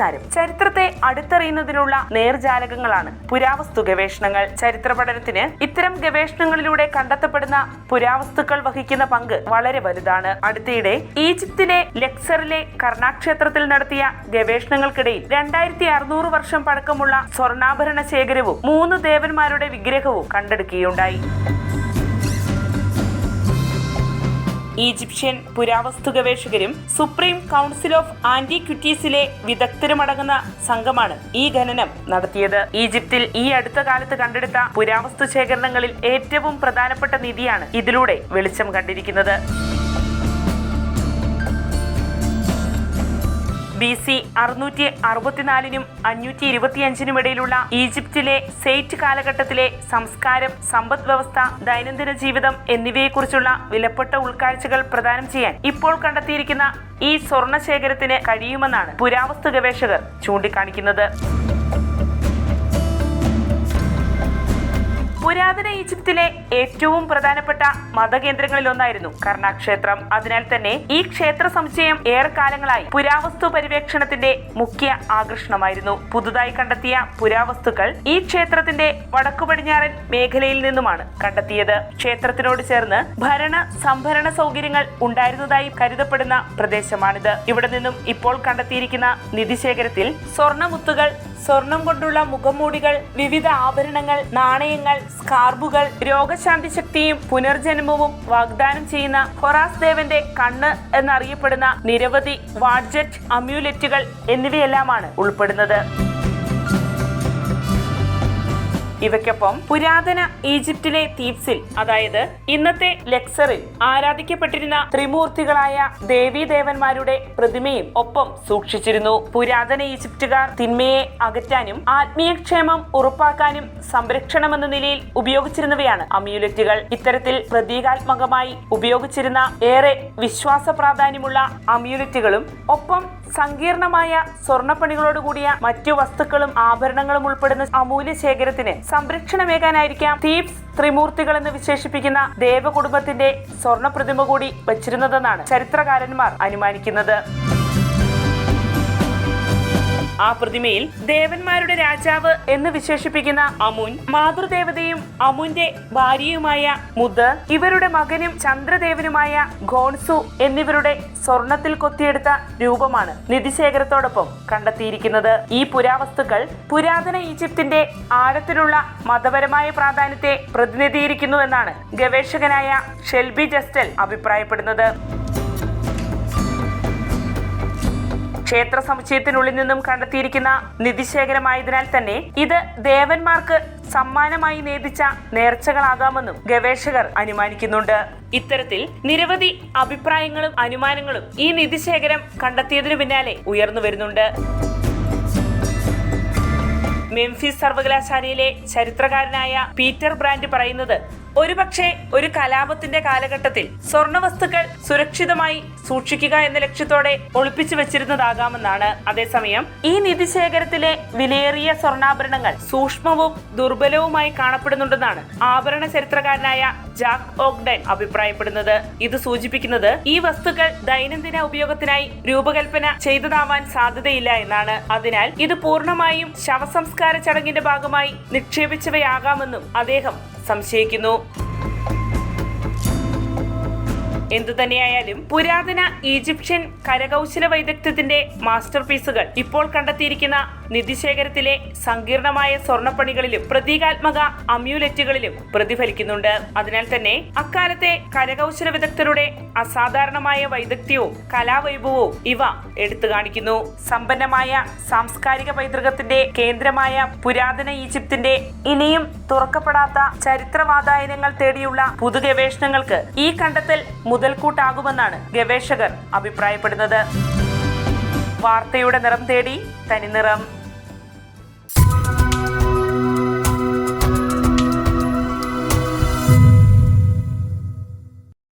നമസ്കാരം ചരിത്രത്തെ അടുത്തറിയുന്നതിനുള്ള നേർജാലകങ്ങളാണ് പുരാവസ്തു ഗവേഷണങ്ങൾ. ചരിത്ര പഠനത്തിന് ഇത്തരം ഗവേഷണങ്ങളിലൂടെ കണ്ടെത്തപ്പെടുന്ന പുരാവസ്തുക്കൾ വഹിക്കുന്ന പങ്ക് വളരെ വലുതാണ്. അടുത്തിടെ ഈജിപ്തിലെ ലെക്സറിലെ കർണാക്ഷേത്രത്തിൽ നടത്തിയ ഗവേഷണങ്ങൾക്കിടയിൽ രണ്ടായിരത്തി അറുന്നൂറ് വർഷം പഴക്കമുള്ള സ്വർണാഭരണ ശേഖരവും മൂന്ന് ദേവന്മാരുടെ വിഗ്രഹവും കണ്ടെടുക്കുകയുണ്ടായി. ഈജിപ്ഷ്യൻ പുരാവസ്തു ഗവേഷകരും സുപ്രീം കൗൺസിൽ ഓഫ് ആന്റിക്വിറ്റീസിലെ വിദഗ്ധരുമടങ്ങുന്ന സംഘമാണ് ഈ ഖനനം നടത്തിയത്. ഈജിപ്തിൽ ഈ അടുത്ത കാലത്ത് കണ്ടെടുത്ത പുരാവസ്തു ശേഖരണങ്ങളിൽ ഏറ്റവും പ്രധാനപ്പെട്ട നിധിയാണ് ഇതിലൂടെ വെളിച്ചം കണ്ടിരിക്കുന്നത്. ബി സി അറുന്നൂറ്റി അറുപത്തിനാലിനും അഞ്ഞൂറ്റി ഇരുപത്തിയഞ്ചിനും ഇടയിലുള്ള ഈജിപ്തിലെ സെയ്റ്റ് കാലഘട്ടത്തിലെ സംസ്കാരം സമ്പദ് വ്യവസ്ഥ ദൈനംദിന ജീവിതം എന്നിവയെക്കുറിച്ചുള്ള വിലപ്പെട്ട ഉൾക്കാഴ്ചകൾ പ്രദാനം ചെയ്യാൻ ഇപ്പോൾ കണ്ടെത്തിയിരിക്കുന്ന ഈ സ്വർണ ശേഖരത്തിന് കഴിയുമെന്നാണ് പുരാവസ്തു ഗവേഷകർ ചൂണ്ടിക്കാണിക്കുന്നത്. പുരാതന ഈജിപ്തിലെ ഏറ്റവും പ്രധാനപ്പെട്ട മതകേന്ദ്രങ്ങളിലൊന്നായിരുന്നു കർണാക്ഷേത്രം. അതിനാൽ തന്നെ ഈ ക്ഷേത്ര സമുച്ചയം ഏറെക്കാലങ്ങളായി പുരാവസ്തു പര്യവേക്ഷണത്തിന്റെ മുഖ്യ ആകർഷണമായിരുന്നു. പുതുതായി കണ്ടെത്തിയ പുരാവസ്തുക്കൾ ഈ ക്ഷേത്രത്തിന്റെ വടക്കു പടിഞ്ഞാറൻ മേഖലയിൽ നിന്നുമാണ് കണ്ടെത്തിയത്. ക്ഷേത്രത്തിനോട് ചേർന്ന് ഭരണ സംഭരണ സൗകര്യങ്ങൾ ഉണ്ടായിരുന്നതായി കരുതപ്പെടുന്ന പ്രദേശമാണിത്. ഇവിടെ നിന്നും ഇപ്പോൾ കണ്ടെത്തിയിരിക്കുന്ന നിധിശേഖരത്തിൽ സ്വർണമുത്തുകൾ സ്വർണം കൊണ്ടുള്ള മുഖംമൂടികൾ വിവിധ ആഭരണങ്ങൾ നാണയങ്ങൾ സ്കാർബുകൾ രോഗശാന്തി ശക്തിയും പുനർജന്മവും വാഗ്ദാനം ചെയ്യുന്ന ഹൊറാസ് ദേവന്റെ കണ്ണ് എന്നറിയപ്പെടുന്ന നിരവധി വാഡ്ജറ്റ് അമ്യൂലെറ്റുകൾ എന്നിവയെല്ലാമാണ് ഉൾപ്പെടുന്നത്. ഇവയ്ക്കൊപ്പം പുരാതന ഈജിപ്തിലെ തീപ്സിൽ അതായത് ഇന്നത്തെ ലെക്സറിൽ ആരാധിക്കപ്പെട്ടിരുന്ന ത്രിമൂർത്തികളായ ദേവീദേവന്മാരുടെ പ്രതിമയും ഒപ്പം സൂക്ഷിച്ചിരുന്നു. പുരാതന ഈജിപ്തുകാർ തിന്മയെ അകറ്റാനും ആത്മീയക്ഷേമം ഉറപ്പാക്കാനും സംരക്ഷണമെന്ന നിലയിൽ ഉപയോഗിച്ചിരുന്നവയാണ് അമ്യൂലറ്റുകൾ. ഇത്തരത്തിൽ പ്രതീകാത്മകമായി ഉപയോഗിച്ചിരുന്ന ഏറെ വിശ്വാസ പ്രാധാന്യമുള്ള അമ്യൂലറ്റുകളും ഒപ്പം സങ്കീർണമായ സ്വർണപ്പണികളോട് കൂടിയ മറ്റു വസ്തുക്കളും ആഭരണങ്ങളും ഉൾപ്പെടുന്ന അമൂല്യ ശേഖരത്തിന് സംരക്ഷണമേകാനായിരിക്കാം തീപ്സ് ത്രിമൂർത്തികൾ എന്ന് വിശേഷിപ്പിക്കുന്ന ദേവകുടുംബത്തിന്റെ സ്വർണ പ്രതിമ കൂടി വച്ചിരുന്നതെന്നാണ് ചരിത്രകാരന്മാർ അനുമാനിക്കുന്നത്. ആ പ്രതിമയിൽ ദേവന്മാരുടെ രാജാവ് എന്ന് വിശേഷിപ്പിക്കുന്ന അമുൻ മാതൃദേവതയും അമുന്റെ ഭാര്യയുമായ മുദ് ഇവരുടെ മകനും ചന്ദ്രദേവനുമായ ഗോൺസു എന്നിവരുടെ സ്വർണത്തിൽ കൊത്തിയെടുത്ത രൂപമാണ് നിധിശേഖരത്തോടൊപ്പം കണ്ടെത്തിയിരിക്കുന്നത്. ഈ പുരാവസ്തുക്കൾ പുരാതന ഈജിപ്തിന്റെ ആഴത്തിലുള്ള മതപരമായ പ്രാധാന്യത്തെ പ്രതിനിധീകരിക്കുന്നു എന്നാണ് ഗവേഷകനായ ഷെൽബി ജസ്റ്റൽ അഭിപ്രായപ്പെടുന്നത്. ക്ഷേത്ര സമുച്ചയത്തിനുള്ളിൽ നിന്നും കണ്ടെത്തിയിരിക്കുന്ന നിധിശേഖരമായതിനാൽ തന്നെ ഇത് ദേവന്മാർക്ക് സമ്മാനമായി നേതിച്ച നേർച്ചകളാകാമെന്നും ഗവേഷകർ അനുമാനിക്കുന്നുണ്ട്. ഇത്തരത്തിൽ നിരവധി അഭിപ്രായങ്ങളും അനുമാനങ്ങളും ഈ നിധിശേഖരം കണ്ടെത്തിയതിനു പിന്നാലെ ഉയർന്നു വരുന്നുണ്ട്. മെംഫിസ് സർവകലാശാലയിലെ ചരിത്രകാരനായ പീറ്റർ ബ്രാൻഡ് പറയുന്നത് ഒരുപക്ഷെ ഒരു കലാപത്തിന്റെ കാലഘട്ടത്തിൽ സ്വർണവസ്തുക്കൾ സുരക്ഷിതമായി സൂക്ഷിക്കുക എന്ന ലക്ഷ്യത്തോടെ ഒളിപ്പിച്ചു വെച്ചിരുന്നതാകാമെന്നാണ്. അതേസമയം ഈ നിധിശേഖരത്തിലെ വിലയേറിയ സ്വർണാഭരണങ്ങൾ സൂക്ഷ്മവും ദുർബലവുമായി കാണപ്പെടുന്നുണ്ടെന്നാണ് ആഭരണ ചരിത്രകാരനായ ജാക്ക് ഓഗ്ഡൻ അഭിപ്രായപ്പെടുന്നത്. ഇത് സൂചിപ്പിക്കുന്നത് ഈ വസ്തുക്കൾ ദൈനംദിന ഉപയോഗത്തിനായി രൂപകൽപ്പന ചെയ്തതാവാൻ സാധ്യതയില്ല എന്നാണ്. അതിനാൽ ഇത് പൂർണമായും ശവസംസ്കാര ചടങ്ങിന്റെ ഭാഗമായി നിക്ഷേപിച്ചവയാകാമെന്നും അദ്ദേഹം സംശയിക്കുന്നു. എന്തുതന്നെയായാലും പുരാതന ഈജിപ്ഷ്യൻ കരകൗശല വൈദഗ്ധ്യത്തിന്റെ മാസ്റ്റർ പീസുകൾ ഇപ്പോൾ കണ്ടെത്തിയിരിക്കുന്ന നിധിശേഖരത്തിലെ സങ്കീർണമായ സ്വർണപ്പണികളിലും പ്രതീകാത്മക അമ്യൂലെറ്റുകളിലും പ്രതിഫലിക്കുന്നുണ്ട്. അതിനാൽ തന്നെ അക്കാലത്തെ കരകൗശല വിദഗ്ധരുടെ അസാധാരണമായ വൈദഗ്ധ്യവും കലാവൈഭവവും ഇവ എടുത്തു കാണിക്കുന്നു. സമ്പന്നമായ സാംസ്കാരിക പൈതൃകത്തിന്റെ കേന്ദ്രമായ പുരാതന ഈജിപ്തിന്റെ ഇനിയും തുറക്കപ്പെടാത്ത ചരിത്രവാതായനങ്ങൾ തേടിയുള്ള പുതുഗവേഷണങ്ങൾക്ക് ഈ കണ്ടെത്തൽ മുതൽക്കൂട്ടാകുമെന്നാണ് ഗവേഷകർ അഭിപ്രായപ്പെടുന്നത്. വാർത്തയുടെ നിറം തേടി തനിനിറം